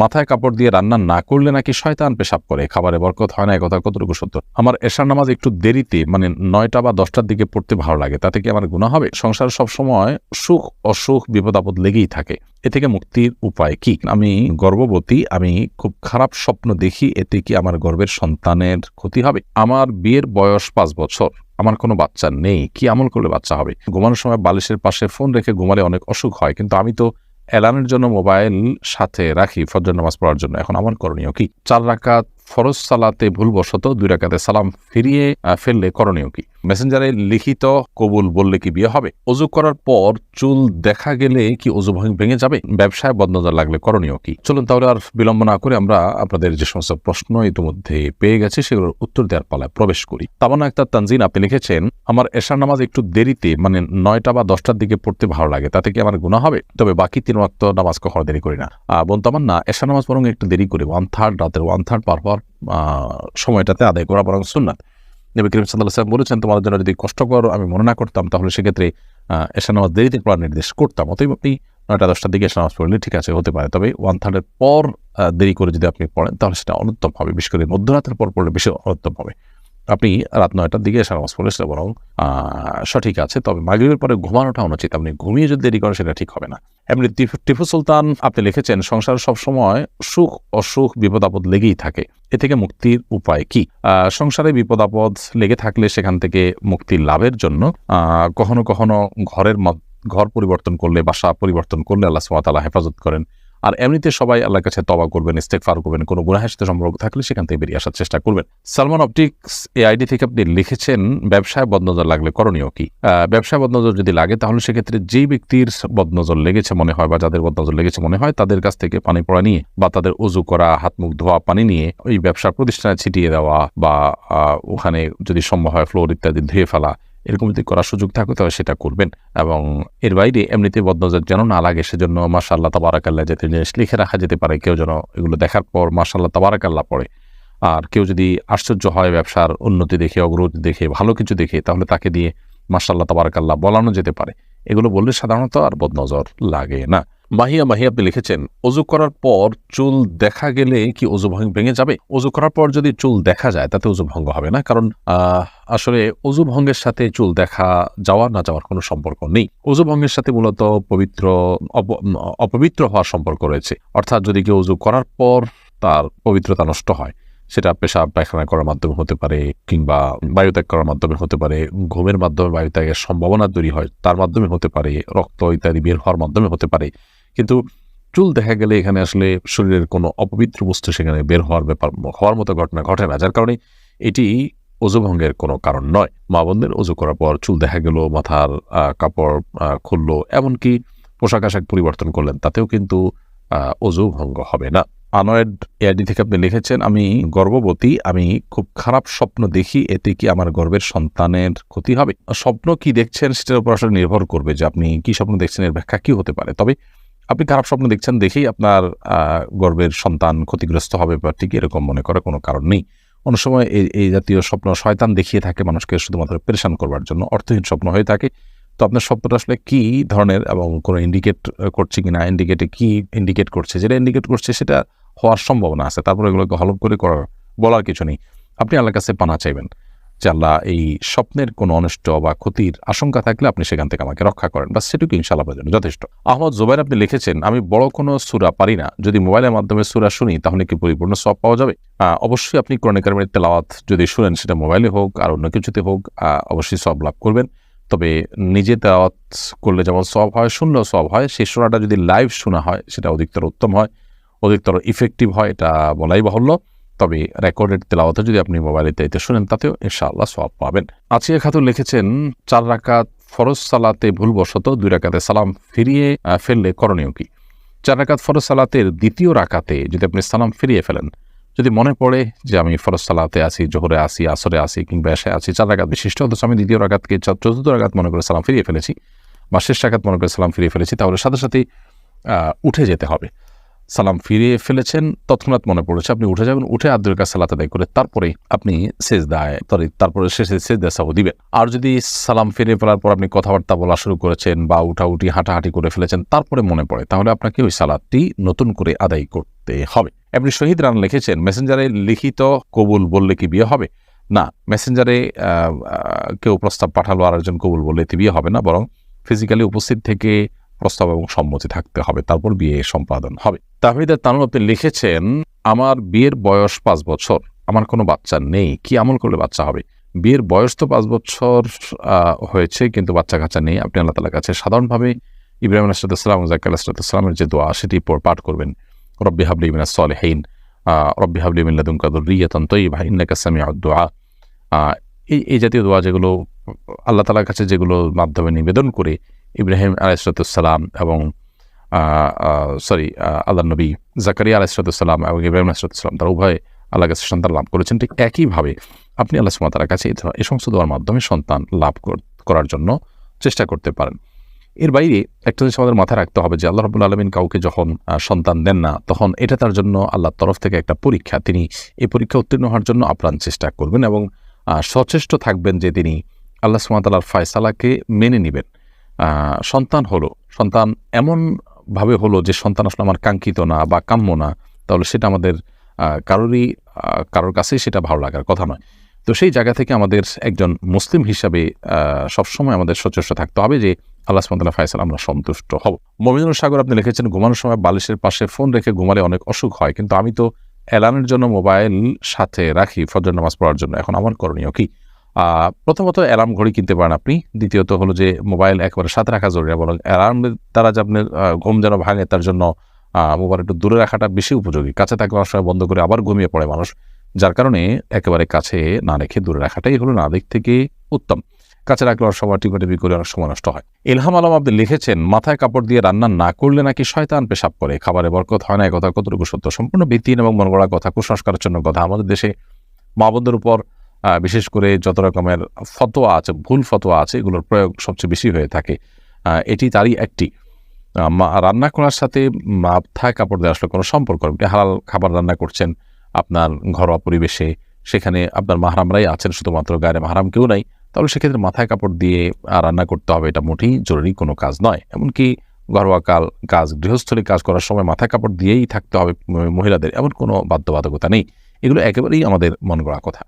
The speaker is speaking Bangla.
মাথায় কাপড় দিয়ে রান্না না করলে নাকি শয়তান পেশাব করে। খাবারে বরকত হয় না, এ কথা কতটুকু সত্য? আমার এশার নামাজ একটু দেরিতে মানে নয়টা বা দশটার দিকে পড়তে ভালো লাগে। তাতে কি আমার গুণা হবে? সংসার সবসময় সুখ, অসুখ বিপদ আপদ লেগেই থাকে। এ থেকে মুক্তির উপায় কি? আমি গর্ভবতী, আমি খুব খারাপ স্বপ্ন দেখি, এতে কি আমার গর্বের সন্তানের ক্ষতি হবে? আমার বিয়ের বয়স পাঁচ বছর, আমার কোনো বাচ্চা নেই, কি আমল করলে বাচ্চা হবে? ঘুমানোর সময় বালিশের পাশে ফোন রেখে ঘুমালে অনেক অসুখ হয়, কিন্তু আমি তো অ্যালার্মের জন্য মোবাইল সাথে রাখি ফজর নামাজ পড়ার জন্য। এখন আমার করণীয় কি? চার রাকাত ফরজ সালাতে ভুলবশত দুই রাকাতে সালাম ফিরিয়ে ফেললে করণীয় কি? মেসেঞ্জারে লিখিত কবুল বললে কি বিয়ে হবে? অজু করার পর চুল দেখা গেলে কি অজু ভাঙ- যাবে? ব্যবসায় বদনজর লাগলে করণীয় কি? চলুন তাহলে আর বিলম্ব না করে আমরা আপনাদের যে সমস্ত প্রশ্ন ইতিমধ্যে পেয়ে গেছে, সেগুলোর উত্তর দেওয়ার পালায় প্রবেশ করি। তামান্না একটা তানজিন, আপনি লিখেছেন, আমার এশার নামাজ একটু দেরিতে মানে নয়টা বা দশটার দিকে পড়তে ভালো লাগে, তাতে কি আমার গুণা হবে? তবে বাকি তিন ওয়াক্ত নামাজ কখনো দেরি করি না। বোন তামান্না, এশার নামাজ বরং একটু দেরি করি ওয়ান থার্ড রাতের ওয়ান থার্ড পার পর সময়টাতে আদায় করা বরং সুন্নাত। নবী করিম সাল্লাহ সাল্লাম বলেছেন, তোমাদের জন্য যদি কষ্টকর আমি মনে না করতাম, তাহলে সেক্ষেত্রে এসে নামাজ দেরিতে পড়ার নির্দেশ করতাম। অতএব আপনি নয়টা দশটার দিকে এসে নামাজ পড়লে ঠিক আছে, হতে পারে। তবে ওয়ান থার্ডের পর দেরি করে যদি আপনি পড়েন, তাহলে সেটা অনুত্তম হবে। বিশেষ করে মধ্যরাতের পর পড়লে বেশি অনুত্তম হবে। আপনি রাত নয়টার দিকে এশার নামাজ পড়লে সেটা বরং সঠিক আছে। তবে মাগরিবের পরে ঘুমানোটা অনুচিত। আপনি ঘুমিয়ে যদি দেরি করেন, সেটা ঠিক হবে না। এমনি টিপু সুলতান আপনি লিখেছেন, সংসার সবসময় সুখ, অসুখ, বিপদ, আপদ লেগেই থাকে। এ থেকে মুক্তির উপায় কি? সংসারে বিপদ, আপদ লেগে থাকলে সেখান থেকে মুক্তি লাভের জন্য কখনো কখনো ঘরের ঘর পরিবর্তন করলে, বাসা পরিবর্তন করলে আল্লাহ সুমাতালা হেফাজত করেন। আর এমনিতে সবাই আল্লাহর কাছে তবা করবেন ইস্তেকফার করবেন, কোনো গুনাহের সাথে সম্পর্ক থাকলে সেখান থেকে বেরিয়ে আসার চেষ্টা করবেন। সালমান অপটিক্স এই আইডি থেকে আপনি লিখেছেন, ব্যবসায় বদনজর লাগলে করণীয় কি? ব্যবসায় বদনজর যদি লাগে, তাহলে সেক্ষেত্রে যেই ব্যক্তির বদনজর লেগেছে মনে হয় বা যাদের বদনজর লেগেছে মনে হয়, তাদের কাছ থেকে পানি পড়া নিয়ে বা তাদের উজু করা, হাত মুখ ধোয়া, পানি নিয়ে ওই ব্যবসার প্রতিষ্ঠানে ছিটিয়ে দেওয়া বা ওখানে যদি সম্ভব হয় ফ্লোর ইত্যাদি ধুয়ে ফেলা এরকম যদি করার সুযোগ থাকে, তাহলে সেটা করবেন। এবং এর বাইরে এমনিতে বদনজর যেন না লাগে, সেজন্য মাসাল্লাহ তাবারাকাল্লাহ যাতে জিনিস লিখে রাখা যেতে পারে। কেউ যেন এগুলো দেখার পর মাসাল্লাহ তাবারাকাল্লাহ পড়ে। আর কেউ যদি আশ্চর্য হয় ব্যবসার উন্নতি দেখে, অগ্রগতি দেখে, ভালো কিছু দেখে, তাহলে তাকে দিয়ে মাসাল্লাহ তাবারাকাল্লাহ বলানো যেতে পারে। এগুলো বললে সাধারণত আর বদনজর লাগে না। মাহিয়া মাহিয়া আপনি লিখেছেন অজু করার পর চুল দেখা গেলে কি অজু ভেঙে যাবে? অজু করার পর যদি চুল দেখা যায়, তাতে অজু ভঙ্গ হবে না। কারণ আসলে অজু ভঙ্গের সাথে চুল দেখা যাওয়া, না যাওয়ার কোনো সম্পর্ক নেই। অজু ভঙ্গের সাথে মূলত পবিত্র, অপ- অপবিত্র হওয়ার সম্পর্ক রয়েছে। অর্থাৎ যদি কেউ অজু করার পর তার পবিত্রতা নষ্ট হয়, সেটা পেশাব পায়খানা করার মাধ্যমে হতে পারে কিংবা বায়ুত্যাগ করার মাধ্যমে হতে পারে, ঘুমের মাধ্যমে বায়ুত্যাগের সম্ভাবনা তৈরি হয়, তার মাধ্যমে হতে পারে, রক্ত ইত্যাদি বের হওয়ার মাধ্যমে হতে পারে কিন্তু চুল দেখা গেলে এখানে আসলে শরীরের কোনো অপবিত্র বস্তু সেখানে বের হওয়ার ব্যাপার, হওয়ার মতো ঘটনা ঘটে না, যার কারণে এটি অজুভঙ্গের কোনো কারণ নয়। মা বোনদের অজু করার পর চুল দেখা গেল, মাথার কাপড় খুললো, এমনকি পোশাক আশাক পরিবর্তন করলেন, তাতেও কিন্তু অজু ভঙ্গ হবে না। আনয়েড এআইডি থেকে আপনি লিখেছেন, আমি গর্ভবতী, আমি খুব খারাপ স্বপ্ন দেখি, এতে কি আমার গর্বের সন্তানের ক্ষতি হবে? স্বপ্ন কি দেখছেন সেটার উপর আসলে নির্ভর করবে যে আপনি কি স্বপ্ন দেখছেন, এর ব্যাখ্যা কি হতে পারে। তবে আপনি খারাপ স্বপ্ন দেখছেন দেখেই আপনার গর্বের সন্তান ক্ষতিগ্রস্ত হবে বা ঠিক এরকম মনে করার কোনো কারণ নেই। অনেক সময় এই এই জাতীয় স্বপ্ন শয়তান দেখিয়ে থাকে মানুষকে শুধুমাত্র পেরেশান করবার জন্য, অর্থহীন স্বপ্ন হয়ে থাকে। তো আপনার স্বপ্নটা আসলে কী ধরনের এবং কোনো ইন্ডিকেট করছে কি না ইন্ডিকেটে কী ইন্ডিকেট করছে, যেটা ইন্ডিকেট করছে সেটা হওয়ার সম্ভাবনা আছে, তারপর এগুলোকে হলপ করে করার বলার কিছু নেই। আপনি আল্লাহর কাছে পানা চাইবেন। আল্লাহ এই স্বপ্নের কোনো অনিষ্ট বা ক্ষতির আশঙ্কা থাকলে আপনি সেখান থেকে আমাকে রক্ষা করেন। বা সেটুকু ইনশাল্লাহ জন্য যথেষ্ট। আহমদ জোবাইর আপনি লিখেছেন, আমি বড় কোনো সুরা পারি না। যদি মোবাইলের মাধ্যমে সুরা শুনি, তাহলে কি পরিপূর্ণ সব পাওয়া যাবে? অবশ্যই আপনি কোরআন কারিমের তেলাওয়াত যদি শুনেন, সেটা মোবাইলে হোক আর অন্য কিছুতে হোক অবশ্যই সব লাভ করবেন। তবে নিজে তেলাওয়াত করলে যেমন সব হয় শুনলেও সব হয়। সেই শোনাটা যদি লাইভ শোনা হয়, সেটা অধিকতর উত্তম হয়, অধিকতর ইফেক্টিভ হয়, এটা বলাই বাহুল্য। তবে রেকর্ডেড তেলাওয়াতে যদি আপনি মোবাইলে তাইতে শুনেন, তাতেও ইনশাআল্লাহ সব পাবেন। আচিয়া খাতুন লিখেছেন, চার রাকাত ফরজ সালাতে ভুলবশত দুই রাকাতে সালাম ফিরিয়ে ফেললে করণীয় কি? চার রাকাত ফরজ সালাতের দ্বিতীয় রাকাতে যদি আপনি সালাম ফিরিয়ে ফেলেন, যদি মনে পড়ে যে আমি ফরজ সালাতে আছি, জোহরে আসি আসরে আসি কিংবা এসে আছি, চার রাকাত বিশিষ্ট, অথচ আমি দ্বিতীয় রাকাতকে চতুর্থ রাকাত মনে করে সালাম ফিরিয়ে ফেলেছি বা শেষ রাকাত মনে করে সালাম ফিরিয়ে ফেলেছি, তাহলে সাথে সাথেই উঠে যেতে হবে। সালাম ফিরিয়ে ফেলেছেন, তৎক্ষণাৎ মনে পড়েছে আপনি উঠে যাবেন, উঠে আব্দুল কাছে সালাত আদায় করে তারপরে আপনি শেষ দায় তারপরে শেষে শেষ দেশাও দিবেন। আর যদি সালাম ফিরিয়ে ফেলার পর আপনি কথাবার্তা বলা শুরু করেছেন বা উঠাউটি হাঁটাহাঁটি করে ফেলেছেন, তারপরে মনে পড়ে, তাহলে আপনাকে ওই সালাদটি নতুন করে আদায় করতে হবে। আপনি শহীদ রান লিখেছেন, মেসেঞ্জারে লিখিত কবুল বললে কি বিয়ে হবে? না, মেসেঞ্জারে কেউ প্রস্তাব পাঠালো আর একজন কবুল বললে এতে বিয়ে হবে না, বরং ফিজিক্যালি উপস্থিত থেকে প্রস্তাব এবং সম্মতি থাকতে হবে, তারপর বিয়ে সম্পাদন হবে। তাহিদের তানুল আপনি লিখেছেন, আমার বিয়ের বয়স পাঁচ বছর, আমার কোনো বাচ্চা নেই, কি আমল করলে বাচ্চা হবে? বিয়ের বয়স তো পাঁচ বছর হয়েছে, কিন্তু বাচ্চা কাচ্চা নেই। আপনি আল্লাহ তালার কাছে সাধারণভাবে ইব্রাহিম আলাহিসাম জাকির আলাহিসামের যে দোয়া, সেটি পাঠ করবেন। রব্বি হাবলি মিনা সলেহীন রব্বি হাবলি মিল্লাদুম কাদুর রিয়াতন তৈবা ইন্নাকা সামি দোয়া এই এই জাতীয় দোয়া যেগুলো আল্লাহ তালার কাছে যেগুলো মাধ্যমে নিবেদন করে ইব্রাহিম আলাইসালাম এবং সরি আল্লাহ নবী জাকারিয়া আলাইসালাম এবং ইব্রাহিম আলাইসালাম তারা উভয় আল্লাহ কাছে সন্তান লাভ করেছেন। ঠিক একইভাবে আপনি আল্লাহ সুমাতার কাছে এই সমস্ত দোয়ার মাধ্যমে সন্তান লাভ কর- করার জন্য চেষ্টা করতে পারেন। এর বাইরে একটা জিনিস আমাদের মাথায় রাখতে হবে যে আল্লাহ রবুল আলমিন কাউকে যখন সন্তান দেন না, তখন এটা তার জন্য আল্লাহর তরফ থেকে একটা পরীক্ষা। তিনি এই পরীক্ষা উত্তীর্ণ হওয়ার জন্য আপ্রাণ চেষ্টা করবেন এবং সচেষ্ট থাকবেন যে তিনি আল্লাহ সুমাতালার ফয়সালাকে মেনে নেবেন। সন্তান হলো। সন্তান এমনভাবে হলো যে সন্তান আসলে আমার কাঙ্ক্ষিত না বা কাম্য না, তাহলে সেটা আমাদের কারোরই কারোর কাছেই সেটা ভালো লাগার কথা নয়। তো সেই জায়গা থেকে আমাদের একজন মুসলিম হিসাবে সবসময় আমাদের সচেষ্ট থাকতে হবে যে আল্লাহ সুমতাল্লাহ ফাইসাল আমরা সন্তুষ্ট হব। মমিনুল সাগর আপনি লিখেছেন, ঘুমানোর সময় বালিশের পাশে ফোন রেখে ঘুমালে অনেক অসুখ হয়, কিন্তু আমি তো অ্যালার্মের জন্য মোবাইল সাথে রাখি, ফজর নামাজ পড়ার জন্য। এখন আমার করণীয় কি? প্রথমত অ্যালার্ম ঘড়ি কিনতে পারেন আপনি। দ্বিতীয়ত হলো যে মোবাইল একবারে সাথে রাখা জরুরি বরং অ্যালার্মের দ্বারা যে আপনার ঘুম যেন ভাঙে তার জন্য মোবাইল একটু দূরে রাখাটা বেশি উপযোগী। কাছে থাকলে অনেক বন্ধ করে আবার ঘুমিয়ে পড়ে মানুষ। যার কারণে একেবারে কাছে না রেখে দূরে রাখাটাই হলো না দিক থেকে উত্তম। কাছে রাখলে অনেক সময় টিপি করে অনেক সময় নষ্ট হয়। ইলহাম আলম আপনি লিখেছেন, মাথায় কাপড় দিয়ে রান্না না করলে নাকি শয়তান পেশাব করে। খাবারে বরকত হয় না এ কথা কতটুকু সত্য? সম্পূর্ণ ভিত্তিহীন এবং মনগড়া কথা কুসংস্কারের জন্য কথা আমাদের দেশে মা বোনদের উপর বিশেষ করে যত রকমের ফতোয়া আছে, ভুল ফতোয়া আছে, এগুলোর প্রয়োগ সবচেয়ে বেশি হয়ে থাকে। এটি তারই একটি। রান্না করার সাথে মাথায় কাপড় দেওয়ার আসলে কোনো সম্পর্ক আপনি হালাল খাবার রান্না করছেন, আপনার ঘরোয়া পরিবেশে, সেখানে আপনার মাহারামরাই আছেন, শুধুমাত্র গায়ে মাহারাম কেউ নাই। তাহলে সেক্ষেত্রে মাথায় কাপড় দিয়ে রান্না করতে হবে, এটা মোটেই জরুরি কোনো কাজ নয়। এমনকি ঘরোয়া কাল, কাজ, গৃহস্থলী কাজ করার সময় মাথায় কাপড় দিয়েই থাকতে হবে মহিলাদের। এমন কোনো বাধ্যবাধকতা নেই। এগুলো একেবারেই আমাদের মন গড়া কথা।